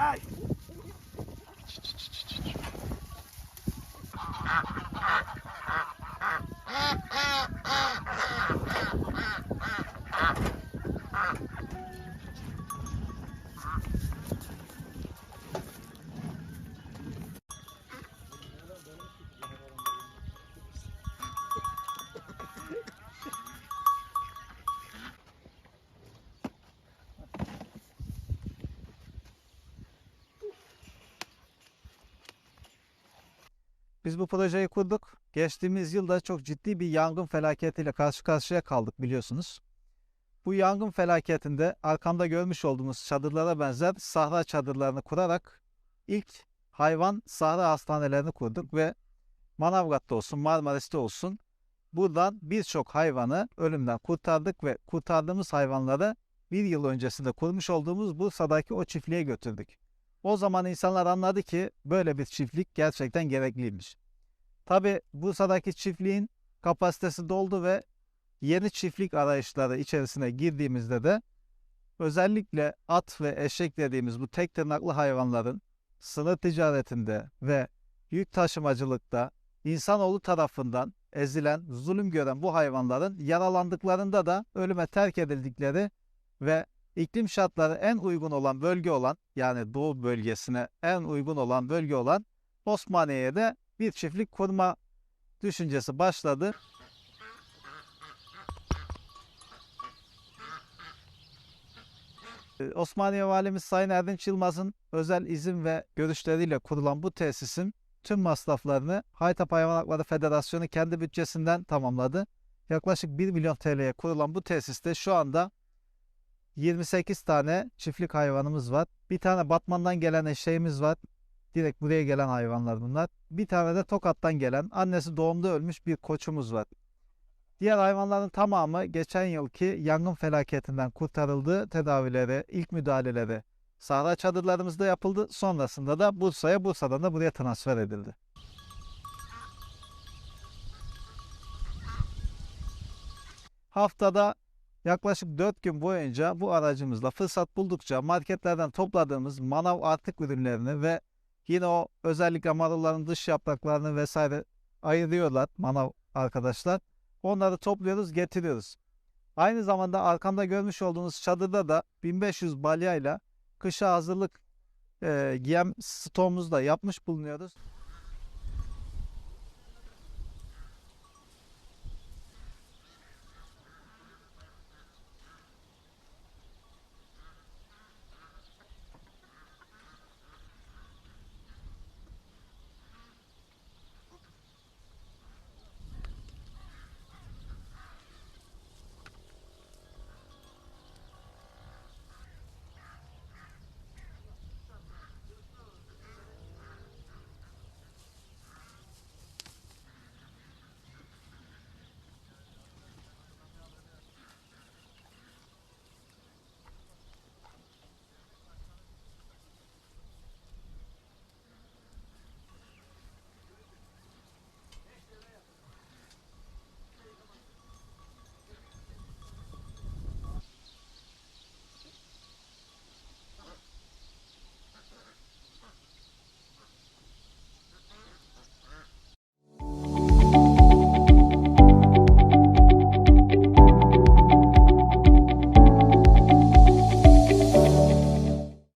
Hey! Biz bu projeyi kurduk. Geçtiğimiz yılda çok ciddi bir yangın felaketiyle karşı karşıya kaldık biliyorsunuz. Bu yangın felaketinde arkamda görmüş olduğumuz çadırlara benzer sahra çadırlarını kurarak ilk hayvan sahra hastanelerini kurduk ve Manavgat'ta olsun Marmaris'te olsun buradan birçok hayvanı ölümden kurtardık ve kurtardığımız hayvanları bir yıl öncesinde kurmuş olduğumuz Bursa'daki o çiftliğe götürdük. O zaman insanlar anladı ki böyle bir çiftlik gerçekten gerekliymiş. Tabi Bursa'daki çiftliğin kapasitesi doldu ve yeni çiftlik arayışları içerisine girdiğimizde de özellikle at ve eşek dediğimiz bu tek tırnaklı hayvanların sınır ticaretinde ve yük taşımacılıkta insanoğlu tarafından ezilen, zulüm gören bu hayvanların yaralandıklarında da ölüme terk edildikleri ve iklim şartları en uygun olan bölge olan yani doğu bölgesine en uygun olan bölge olan Osmaniye'ye de bir çiftlik kurma düşüncesi başladı. Ee, Osmaniye Valimiz Sayın Erdinç Yılmaz'ın özel izin ve görüşleriyle kurulan bu tesisin tüm masraflarını Haytap Hayvan Hakları Federasyonu kendi bütçesinden tamamladı. Yaklaşık 1 milyon TL'ye kurulan bu tesiste şu anda 28 tane çiftlik hayvanımız var. Bir tane Batman'dan gelen eşeğimiz var. Direkt buraya gelen hayvanlar bunlar. Bir tane de Tokat'tan gelen annesi doğumda ölmüş bir koçumuz var. Diğer hayvanların tamamı geçen yılki yangın felaketinden kurtarıldı. Tedavileri, ilk müdahaleleri sahra çadırlarımızda yapıldı. Sonrasında da Bursa'ya, Bursa'dan da buraya transfer edildi. Haftada yaklaşık 4 gün boyunca bu aracımızla fırsat buldukça marketlerden topladığımız manav artık ürünlerini ve yine o özellikle marulların dış yapraklarını vesaire ayırıyorlar manav arkadaşlar. Onları topluyoruz, getiriyoruz. Aynı zamanda arkamda görmüş olduğunuz çadırda da 1500 balyayla kışa hazırlık e, giyem stoğumuzu da yapmış bulunuyoruz.